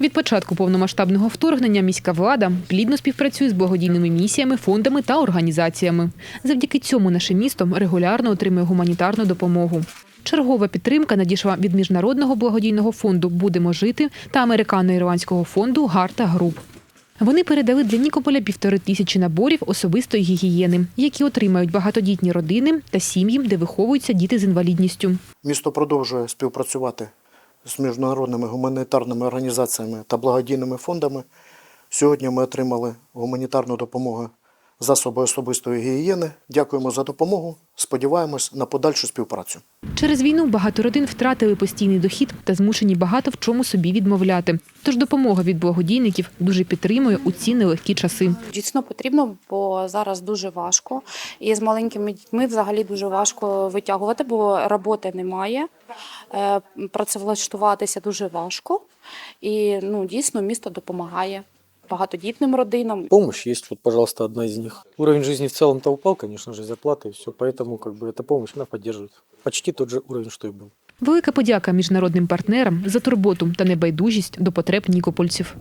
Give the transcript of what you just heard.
Від початку повномасштабного вторгнення міська влада плідно співпрацює з благодійними місіями, фондами та організаціями. Завдяки цьому наше місто регулярно отримує гуманітарну допомогу. Чергова підтримка надійшла від міжнародного благодійного фонду Будемо жити та американо-ірландського фонду Гарта Груп. Вони передали для Нікополя півтори тисячі наборів особистої гігієни, які отримають багатодітні родини та сім'ї, де виховуються діти з інвалідністю. Місто продовжує співпрацювати з міжнародними гуманітарними організаціями та благодійними фондами. Сьогодні ми отримали гуманітарну допомогу засоби особистої гігієни. Дякуємо за допомогу. Сподіваємось на подальшу співпрацю. Через війну багато родин втратили постійний дохід та змушені багато в чому собі відмовляти. Тож допомога від благодійників дуже підтримує у ці нелегкі часи. Дійсно потрібно, бо зараз дуже важко. І з маленькими дітьми взагалі дуже важко витягувати, бо роботи немає. Е, Працевлаштуватися дуже важко. І ну, дійсно місто допомагає багатодітним родинам. Помощь есть, вот, пожалуйста, одна из них. Уровень жизни в целом-то упал, конечно же, зарплаты и все, поэтому как бы эта помощь, она поддерживает. Почти тот же уровень, что и был. Велика подяка міжнародним партнерам за турботу та небайдужість до потреб нікопольців.